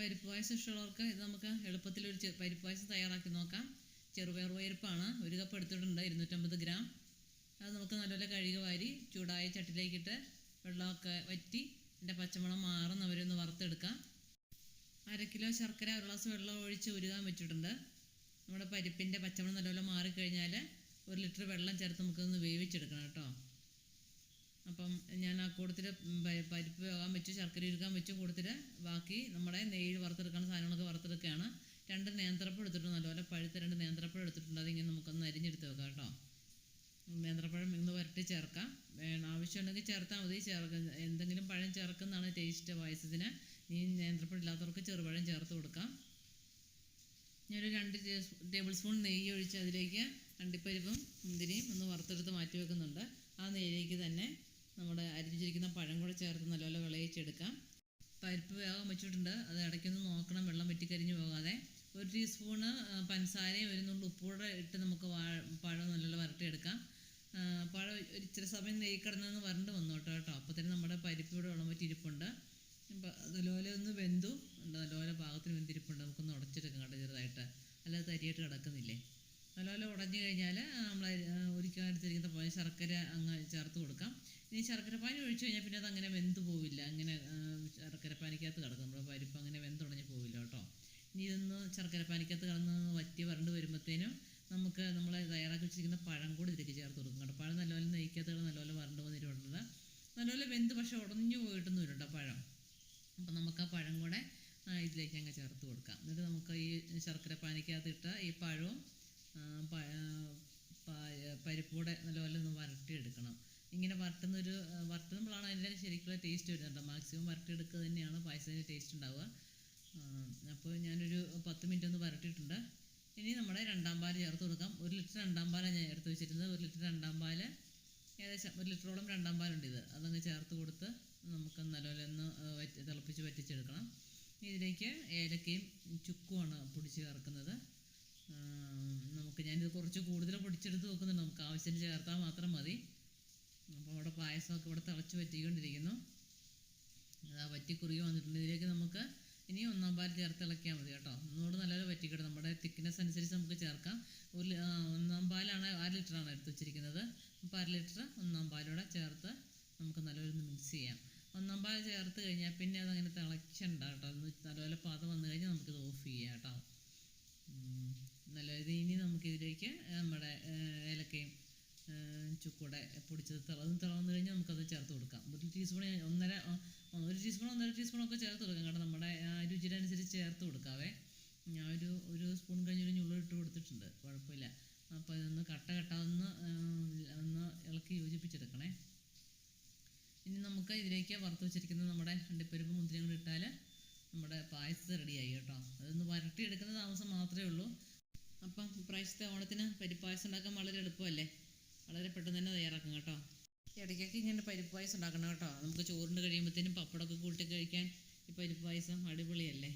പരിപ്പ് പായസം ഇഷ്ടമുള്ളവർക്ക് ഇത് നമുക്ക് എളുപ്പത്തിൽ ഒരു പരിപ്പ് പായസം തയ്യാറാക്കി നോക്കാം. ചെറുപയർ പരിപ്പാണ് ഒരു കപ്പ് എടുത്തിട്ടുണ്ട് ഇരുന്നൂറ്റമ്പത് ഗ്രാം. അത് നമുക്ക് നല്ലപോലെ കഴുകി വാരി ചൂടായ ചട്ടിലേക്കിട്ട് വെള്ളമൊക്കെ വറ്റി അതിന്റെ പച്ചമണം മാറുന്നവരെ ഒന്ന് വറുത്തെടുക്കാം. അര കിലോ ശർക്കര ഒരു ഗ്ലാസ് വെള്ളം ഒഴിച്ച് ഉരുകാൻ വെച്ചിട്ടുണ്ട്. നമ്മുടെ പരിപ്പിന്റെ പച്ചമണം നല്ലപോലെ മാറിക്കഴിഞ്ഞാൽ ഒരു ലിറ്റർ വെള്ളം ചേർത്ത് നമുക്കൊന്ന് വേവിച്ചെടുക്കണം കേട്ടോ. അപ്പം ഞാൻ ആ കൂട്ടത്തിൽ പരിപ്പ് വേകാൻ വെച്ചു ശർക്കര ഉരുക്കാൻ വെച്ചു കൂട്ടത്തിൽ ബാക്കി നമ്മുടെ നെയ്യിൽ വറുത്തെടുക്കുന്ന സാധനങ്ങളൊക്കെ വറുത്തെടുക്കുകയാണ്. രണ്ട് നേന്ത്രപ്പഴം എടുത്തിട്ടുണ്ട് നല്ലപോലെ പഴുത്ത രണ്ട് നേന്ത്രപ്പഴം എടുത്തിട്ടുണ്ട്. അതിങ്ങനെ നമുക്കൊന്ന് അരിഞ്ഞെടുത്ത് വെക്കാം കേട്ടോ. നേന്ത്രപ്പഴം ഇന്ന് വരട്ടി ചേർക്കാം. ആവശ്യമുണ്ടെങ്കിൽ ചേർത്താൽ മതി. ചേർക്ക എന്തെങ്കിലും പഴം ചേർക്കുന്നതാണ് ടേസ്റ്റ് പായസത്തിന്. ഈ നേന്ത്രപ്പഴം ഇല്ലാത്തവർക്ക് ചെറുപഴം ചേർത്ത് കൊടുക്കാം. ഞാനൊരു രണ്ട് ടേബിൾ സ്പൂൺ നെയ്യ് ഒഴിച്ച് അതിലേക്ക് അണ്ടിപ്പരിപ്പും മുന്തിരിയും ഒന്ന് വറുത്തെടുത്ത് മാറ്റി വെക്കുന്നുണ്ട്. ആ നെയ്യിലേക്ക് തന്നെ നമ്മുടെ അരിഞ്ഞിരിക്കുന്ന പഴം കൂടെ ചേർത്ത് നല്ലപോലെ വിളയിച്ചെടുക്കാം. പരിപ്പ് വേഗം വെച്ചിട്ടുണ്ട്. അത് ഇടയ്ക്കൊന്ന് നോക്കണം. വെള്ളം വെട്ടിക്കരിഞ്ഞ് പോകാതെ. ഒരു ടീസ്പൂണ് പഞ്ചസാരയും ഒരു നുള്ളു ഉപ്പൂടെ ഇട്ട് നമുക്ക് പഴം നല്ലപോലെ വരട്ടിയെടുക്കാം. പഴം ഇച്ചിരി സമയം നെയ്യ് കിടന്നൊന്ന് വരണ്ട് വന്നു കേട്ടോ കേട്ടോ. അപ്പോഴത്തേനും നമ്മുടെ പരിപ്പ് ഇവിടെ വെള്ളം വറ്റിയിരിപ്പുണ്ട്. ഇപ്പം നല്ലപോലെ ഒന്ന് വെന്തു. നല്ലപോലെ പാകത്തിന് വെന്തിരിപ്പുണ്ട്. നമുക്കൊന്ന് ഉടച്ചെടുക്കാം കേട്ടോ ചെറുതായിട്ട്. അല്ലാതെ തരിയായിട്ട് കിടക്കുന്നില്ലേ? നല്ലപോലെ ഉടഞ്ഞു കഴിഞ്ഞാൽ നമ്മൾ ഒരിക്കൽ എടുത്തിരിക്കുന്ന പോലെ ശർക്കര അങ്ങ് ചേർത്ത് കൊടുക്കാം. ഇനി ശർക്കര പാനി ഒഴിച്ചു കഴിഞ്ഞാൽ പിന്നെ അത് അങ്ങനെ വെന്ത് പോവില്ല. അങ്ങനെ ശർക്കര പാനിക്കകത്ത് കിടക്കും. നമ്മുടെ പരിപ്പ് അങ്ങനെ വെന്തുടഞ്ഞ് പോവില്ല കേട്ടോ. ഇനി ഇതൊന്ന് ശർക്കര പാനിക്കകത്ത് കിടന്ന് വറ്റി വരണ്ട് വരുമ്പോഴത്തേനും നമുക്ക് നമ്മൾ തയ്യാറാക്കി വെച്ചിരിക്കുന്ന പഴം കൂടി ഇതിലേക്ക് ചേർത്ത് കൊടുക്കും കേട്ടോ. പഴം നല്ലപോലെ നെയ്ക്കകത്ത് നല്ലപോലെ വരണ്ട് വന്നിട്ടുണ്ട് നല്ലപോലെ വെന്ത് പക്ഷെ ഉടഞ്ഞു പോയിട്ടൊന്നും ഇല്ല കേട്ടോ പഴം. അപ്പം നമുക്ക് ആ പഴം കൂടെ ഇതിലേക്ക് അങ്ങ് ചേർത്ത് കൊടുക്കാം. എന്നിട്ട് നമുക്ക് ഈ ശർക്കര പാനിക്കകത്തിട്ട് ഈ പഴവും ആ, പ- ആ, പ- പരിപ്പ് കൂടെ നല്ലപോലെ ഒന്ന് വരട്ടിയെടുക്കണം. ഇങ്ങനെ വരട്ടുന്നൊരു വരട്ടുമ്പോഴാണ് അതിന്റെ ശരിക്കുള്ള ടേസ്റ്റ് വരുന്നത് മാക്സിമം വരട്ടിയെടുക്കുക തന്നെയാണ് പായസത്തിന്റെ ടേസ്റ്റ് ഉണ്ടാവുക. അപ്പോൾ ഞാനൊരു പത്ത് മിനിറ്റ് ഒന്ന് വരട്ടിയിട്ടുണ്ട്. ഇനി നമ്മുടെ രണ്ടാം പാൽ ചേർത്ത് കൊടുക്കാം. ഒരു ലിറ്റർ രണ്ടാം പാലാണ് ഞാൻ എടുത്ത് വെച്ചിരുന്നത്. ഒരു ലിറ്റർ രണ്ടാം പാൽ ഏകദേശം ഒരു ലിറ്ററോളം രണ്ടാം പാലുണ്ട് ഇത്. അതങ്ങ് ചേർത്ത് കൊടുത്ത് നമുക്ക് നല്ലപോലെ ഒന്ന് തിളപ്പിച്ച് വറ്റിച്ചെടുക്കണം. ഇതിലേക്ക് ഏലക്കയും ചുക്കുമാണ് പൊടിച്ച് ചേർക്കുന്നത്. ഞാനിത് കുറച്ച് കൂടുതൽ പൊടിച്ചെടുത്ത് വെക്കുന്നുണ്ട് നമുക്ക് ആവശ്യത്തിന് ചേർത്താൽ മാത്രം മതി. അപ്പോൾ അവിടെ പായസമൊക്കെ ഇവിടെ തിളച്ച് പറ്റിക്കൊണ്ടിരിക്കുന്നു അതാ വറ്റി കുറുകി വന്നിട്ടുണ്ട്. ഇതിലേക്ക് നമുക്ക് ഇനി ഒന്നാം പാൽ ചേർത്ത് ഇളക്കിയാൽ മതി കേട്ടോ. ഒന്നുകൂടെ നല്ലപോലെ വറ്റിക്കിടും. നമ്മുടെ തിക്നെസ് അനുസരിച്ച് നമുക്ക് ചേർക്കാം. ഒരു ഒന്നാം പാലാണ് അര ലിറ്ററാണ് എടുത്ത് വെച്ചിരിക്കുന്നത്. അര ലിറ്റർ ഒന്നാം പാലൂടെ ചേർത്ത് നമുക്ക് നല്ലപോലെ മിക്സ് ചെയ്യാം. ഒന്നാം പാൽ ചേർത്ത് കഴിഞ്ഞാൽ പിന്നെ അതങ്ങനെ തിളച്ചണ്ട കേട്ടോ. ഒന്ന് നല്ലപോലെ പാത വന്നു കഴിഞ്ഞാൽ നമുക്കിത് ഓഫ് ചെയ്യാം കേട്ടോ. നല്ല ഇനി നമുക്ക് ഇതിലേക്ക് നമ്മുടെ ഏലക്കയും ചുക്കൂടെ പൊടിച്ചത് തിളന്ന് തിളന്ന് കഴിഞ്ഞാൽ നമുക്കത് ചേർത്ത് കൊടുക്കാം. ഒരു ടീസ്പൂൺ ഒന്നര ഒരു ടീസ്പൂൺ ഒന്നര ടീസ്പൂൺ ഒക്കെ ചേർത്ത് കൊടുക്കാം. കാരണം നമ്മുടെ രുചിയുടെ അനുസരിച്ച് ചേർത്ത് കൊടുക്കാവേ. ഞാൻ ഒരു ഒരു സ്പൂൺ കഴിഞ്ഞൊരു ഞുള്ളിട്ട് കൊടുത്തിട്ടുണ്ട്. കുഴപ്പമില്ല. അപ്പോൾ ഇതൊന്ന് കട്ട കട്ട ഒന്ന് ഒന്ന് ഇളക്കി യോജിപ്പിച്ചെടുക്കണേ. ഇനി നമുക്ക് ഇതിലേക്ക് വറുത്ത് വെച്ചിരിക്കുന്ന നമ്മുടെ അണ്ടിപ്പരിപ്പ് മുന്തിരിയും കൂടി ഇട്ടാൽ നമ്മുടെ പായസം റെഡിയായി കേട്ടോ. അതൊന്ന് വരട്ടിയെടുക്കുന്ന താമസം മാത്രമേ ഉള്ളൂ. അപ്പം ഇപ്രാവശ്യത്തെ ഓണത്തിന് പരിപ്പായസം ഉണ്ടാക്കാൻ വളരെ എളുപ്പമല്ലേ? വളരെ പെട്ടെന്ന് തന്നെ തയ്യാറാക്കും കേട്ടോ. ഇടയ്ക്കൊക്കെ ഇങ്ങനെ പരിപ്പ് പായസം ഉണ്ടാക്കണം കേട്ടോ. നമുക്ക് ചോറിന്റെ കഴിയുമ്പോഴത്തേനും പപ്പടമൊക്കെ കൂട്ടി കഴിക്കാൻ ഈ പരിപ്പ് പായസം അടിപൊളിയല്ലേ?